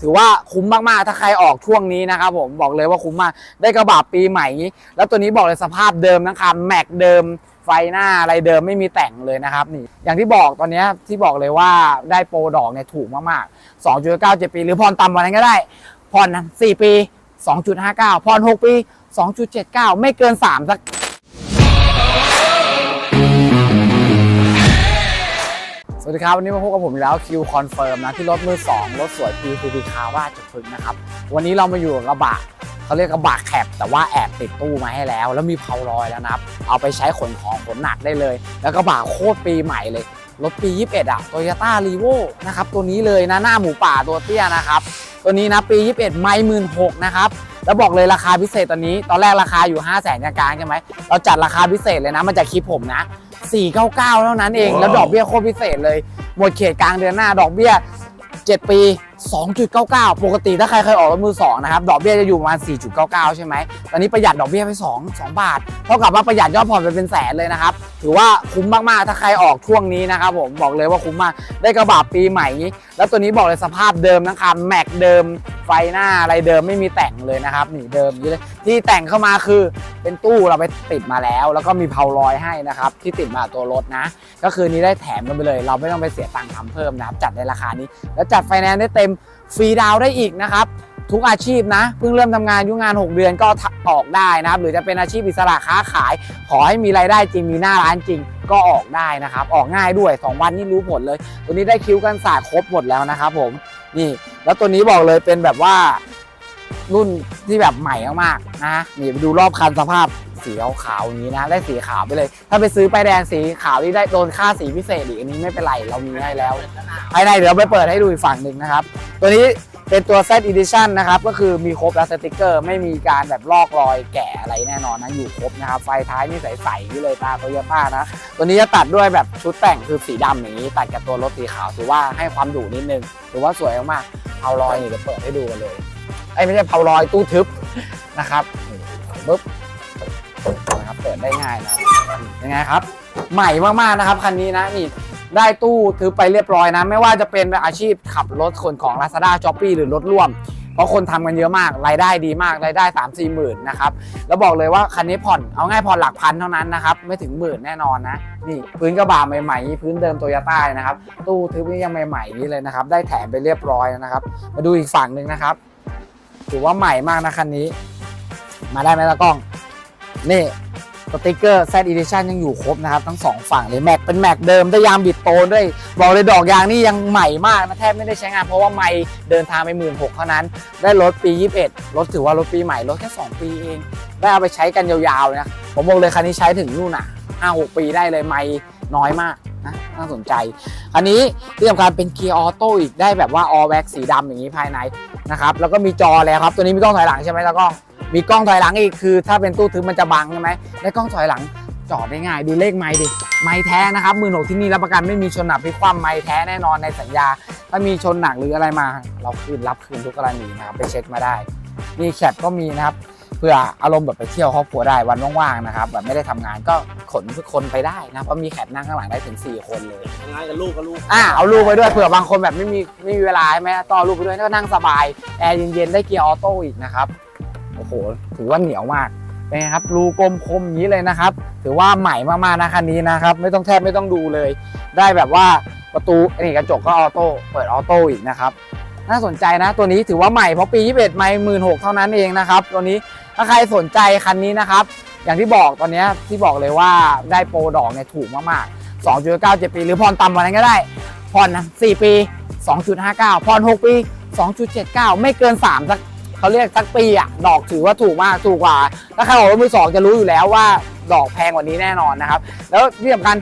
ถือว่าคุ้มมากๆ ถ้าใครออกช่วงนี้นะครับผมบอกเลยว่าคุ้มมาก ได้กระบะปีใหม่นี้ แล้วตัวนี้บอกเลยสภาพเดิมนะครับแม็กเดิม ไฟหน้าอะไรเดิมไม่มีแต่งเลยนะครับนี่ อย่างที่บอกตอนนี้ที่บอกเลยว่าได้โปรดอกเนี่ยถูกมากๆ 2.97ปี หรือผ่อนต่ำกว่านั้นก็ได้ ผ่อน 4 ปี 2.59 ผ่อน 6 ปี 2.79 ไม่เกิน 3 สัก วัสดีครับ วันนี้มาพบกับผมอีกแล้วคิวคอนเฟิร์มนะที่รถมือ 2 รถสวยปีคูบีคาว่าจุดพึงนะครับ วันนี้เรามาอยู่กับกระบะเขาเรียกกระบะแคปแต่ว่าแอบติดตู้มาให้แล้ว แล้วมีเพาลอยแล้วนะครับ เอาไปใช้ขนของขนหนักได้เลย แล้วกระบะโคตรปีใหม่เลย รถปี 21 อะโตโยต้ารีโวนะครับตัวนี้เลยนะหน้าหมูป่าตัวเตี้ยนะครับ ตัวนี้นะปี 21 ไม่หมื่นหกนะครับแล้วบอกเลยราคาพิเศษตอนนี้ ตอนแรกราคาอยู่ 5 0 0แสนกลางใช่ไหมเราจัดราคาพิเศษเลยนะมันจะคลิปผมนะ 499 เท่านั้นเอง แล้วดอกเบี้ยโคตรพิเศษเลย หมดเขตกลางเดือนหน้า ดอกเบี้ย 7 ปี2.99 ปกติถ้าใครเคยออกรถมือ2นะครับ ดอกเบี้ยจะอยู่ประมาณ 4.99 ใช่ไหม ตอนนี้ประหยัดดอกเบี้ยไป 2 2 บาท เท่ากับว่าประหยัดยอดผ่อนไปเป็นแสนเลยนะครับ ถือว่าคุ้มมาก ๆ ถ้าใครออกช่วงนี้นะครับผม บอกเลยว่าคุ้มมาก ได้กระบะปีใหม่นี้แล้วตัวนี้บอกเลยสภาพเดิมนะครับแม็กเดิม ไฟหน้าอะไรเดิมไม่มีแต่งเลยนะครับนี่เดิมนี่เลย ที่แต่งเข้ามาคือเป็นตู้เราไปติดมาแล้ว แล้วก็มีเพาลอยให้นะครับที่ติดมาตัวรถนะ ก็คือนี้ได้แถมกันไปเลย เราไม่ต้องไปเสียตังค์ทำเพิ่มนะครับจัดในราคานี้ แล้วจัดไฟแนนซ์ได้เต็ม ฟรีดาวได้อีกนะครับ ทุกอาชีพนะ เพิ่งเริ่มทำงานยุงาน 6 เดือนก็ออกได้นะครับ หรือจะเป็นอาชีพอิสระค้าขาย ขอให้มีรายได้จริงมีหน้าร้านจริงก็ออกได้นะครับ ออกง่ายด้วย 2 วันนี่รู้ผลเลย ตัวนี้ได้คิ้วกันศาสตร์ครบหมดแล้วนะครับผมนี่ แล้วตัวนี้บอกเลยเป็นแบบว่ารุ่นที่แบบใหม่มากๆนะนี่ไปดูรอบคันสภาพ สีขาวๆอย่างนี้นะได้สีขาวไปเลย ถ้าไปซื้อป้ายแดงสีขาวที่ได้โดนค่าสีพิเศษอีกอันนี้ไม่เป็นไรเรามีให้แล้วภายในเดี๋ยวไปเปิดให้ดูอีกฝั่งหนึ่งนะครับ ตัวนี้เป็นตัว Z Edition นะครับ ก็คือมีครบแล้วสติกเกอร์ ไม่มีการแบบลอกรอยแกะอะไรแน่นอนนะอยู่ครบนะครับ ไฟท้ายนี่ใสๆนี่เลยตาโตโยต้านะ ตัวนี้จะตัดด้วยแบบชุดแต่งคือสีดำอย่างนี้ตัดกับตัวรถสีขาวถือว่าให้ความดุนิดนึงถือว่าสวยมากๆเอารอยนี่เดี๋ยวเปิดให้ดูกันเลยไอ้ไม่ใช่เผาลอยตู้ทึบนะครับปึ๊บ นะครับเปิดได้ง่ายนะครับยังไงครับ ใหม่มากๆนะครับคันนี้นะนี่ได้ตู้ทึบไปเรียบร้อยนะ ไม่ว่าจะเป็นอาชีพขับรถขนของ Lazada s h o p e e หรือรถร่วม เพราะคนทำกันเยอะมาก รายได้ดีมาก รายได้ 3 4หมื่นนะครับ แล้วบอกเลยว่าคันนี้ผ่อนเอาง่ายผ่อนหลักพันเท่านั้นนะครับ ไม่ถึงหมื่นแน่นอนนะ นี่พื้นกระบะใหม่ๆ พื้นเดิมโตโยต้านะครับ ตู้ทึบยังใหม่ๆนี้เลยนะครับ ได้แถมไปเรียบร้อยนะครับ มาดูอีกฝั่งหนึ่งนะครับ ถือว่าใหม่มากนะคันนี้ มาได้ไหมตากล้อง นี่สติกเกอร์ Z Edition ยังอยู่ครบนะครับ ทั้งสองฝั่งเลยแม็กเป็นแม็กเดิมได้ยางบิดโตนด้วย บอกเลยดอกยางนี่ยังใหม่มากนะแทบไม่ได้ใช้งานเพราะว่าไม่เดินทางไปหมื่นหกเท่านั้น ได้รถปี 21 รถถือว่ารถปีใหม่ รถแค่ 2 ปีเอง ได้เอาไปใช้กันยาวๆเลยนะผมบอกเลยคันนี้ใช้ถึงนู่นอะห้าหกปีได้เลยไม่น้อยมากนะน่าสนใจ อันนี้ที่สำคัญเป็นเกียร์ออโต้อีกได้แบบว่า all wax สีดำอย่างนี้ภายในนะครับแล้วก็มีจอแล้วครับตัวนี้มีกล้องถอยหลังใช่ไหมตากล้อง มีกล้องถอยหลังอีกคือ ถ้าเป็นตู้ทึบมันจะบังใช่ไหมได้กล้องถอยหลังจอดได้ง่าย ดูเลขไม้ดิ ไม้แท้นะครับมือหนกที่นี่รับประกันไม่มีชนหนักพลิกคว่ำไม้แท้แน่นอนในสัญญา ถ้ามีชนหนักหรืออะไรมา เราคืนรับคืนทุกกรณีนะครับไปเช็คมาได้นี่แคปก็มีนะครับเพื่ออารมณ์แบบไปเที่ยวครอบครัวได้วันว่างๆนะครับแบบไม่ได้ทำงานก็ขนทุกคนไปได้นะเพราะมีแคปนั่งข้างหลังได้ถึง 4 คนเลยทำงานกับลูกกับลูกอ่าเอาลูกไปด้วยเผื่อบางคนแบบไม่มีไม่มีเวลาใช่ไหมต่อลูกไปด้วยก็นั่งสบายแอร์เย็นๆได้เกียร์ออโต้อีกนะครับ โอ้โห ถือว่าเหนียวมากนไงครับรูกลมคมอย่างนี้เลยนะครับ ถือว่าใหม่มากๆนะคันนี้นะครับ ไม่ต้องแทบไม่ต้องดูเลย ได้แบบว่าประตูนี่กระจกก็ออโต้เปิดออโต้อีกนะครับน่าสนใจนะตัวนี้ถือว่าใหม่เพราะปี21ไม่หมื่นหกเท่านั้นเองนะครับ ตัวนี้ถ้าใครสนใจคันนี้นะครับ อย่างที่บอกตอนนี้ที่บอกเลยว่าได้โปรดอกเนี่ยถูกมากๆ 2.97ปี หรือผ่อนต่ำกว่านั้นก็ได้ผ่อน4ปี 2.59ผ่อน6ปี 2.79 ไม่เกิน3สัก เขาเรียกสักปีอะดอกถือว่าถูกมากถูกกว่าถ้าใครออกรถมือสองจะรู้อยู่แล้วว่าดอกแพงกว่านี้แน่นอนนะครับ แล้วที่สำคัญ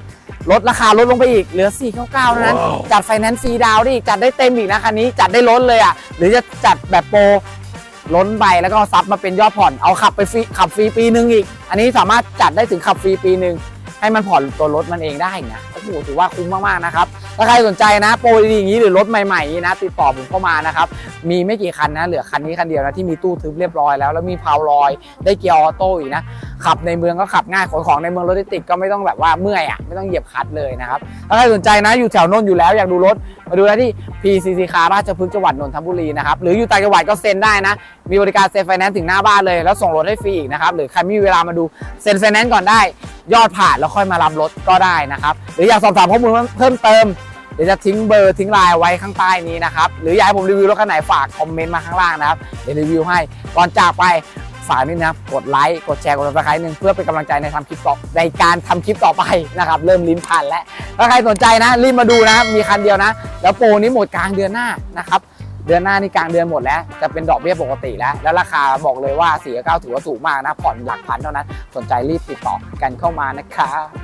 ลดราคาลดลงไปอีกเหลือ 499เท่านั้น จัดไฟแนนซ์ฟรีดาวน์ได้อีกจัดได้เต็มอีกนะคันนี้จัดได้ล้นเลยอะหรือจะจัดแบบโปรล้นไปแล้วก็ซับมาเป็นยอดผ่อนเอาขับไปฟรีขับฟรีปีหนึ่งอีก อันนี้สามารถจัดได้ถึงขับฟรีปีหนึ่งให้มันผ่อนตัวรถมันเองได้นะโอ้โหถือว่าคุ้มมากๆนะครับ ถ้าใครสนใจนะ โปรดีๆอย่างนี้หรือรถใหม่ๆอย่างนี้นะ ติดต่อผมเข้ามานะครับ มีไม่กี่คันนะ เหลือคันนี้คันเดียวนะที่มีตู้ทึบเรียบร้อยแล้ว แล้วมีพาวลอย ได้เกียร์ออโต้อีกนะ ขับในเมืองก็ขับง่ายขนของในเมืองรถติดก็ไม่ต้องแบบว่าเมื่อยอะไม่ต้องเหยียบคัตเลยนะครับถ้าใครสนใจนะอยู่แถวนนท์อยู่แล้วอยากดูรถมาดูได้ที่ PCC คาราชพฤกษ์จังหวัดนนทบุรีนะครับหรืออยู่ต่างจังหวัดก็เซ็นได้นะ มีบริการเซ็นไฟแนนซ์ถึงหน้าบ้านเลย แล้วส่งรถให้ฟรีอีกนะครับหรือใครม่มีเวลามาดูเซ็นไฟแนนซ์ก่อนได้ ยอดผ่านแล้วค่อยมารับรถก็ได้นะครับหรืออยากสอบถามข้อมูลเพิ่มเติมเดี๋ยวจะทิ้งเบอร์ทิ้งไลน์ไว้ข้างใต้นี้นะครับ หรืออยากให้ผมรีวิวรถคันไหนฝากคอมเมนต์มาข้างล่างนะครับ เดี๋ยวรีวิวให้ ก่อนจากไป ฝากนิดนะครับกดไลค์กดแชร์กดติดตามหนึ่งเพื่อเป็นกำลังใจในทำคลิปต่อในการทำคลิปต่อไปนะครับเริ่มลิ้นพันแล้วถ้าใครสนใจนะรีบมาดูนะมีคันเดียวนะ แล้วโปรนี้หมดกลางเดือนหน้านะครับเดือนหน้านี่กลางเดือนหมดแล้ว จะเป็นดอกเบี้ยปกติแล้ว แล้วราคาบอกเลยว่า4ี่เก้าถือว่าสูงมากนะผ่อนหลักพันเท่านั้น สนใจรีบติดต่อกันเข้ามานะครับ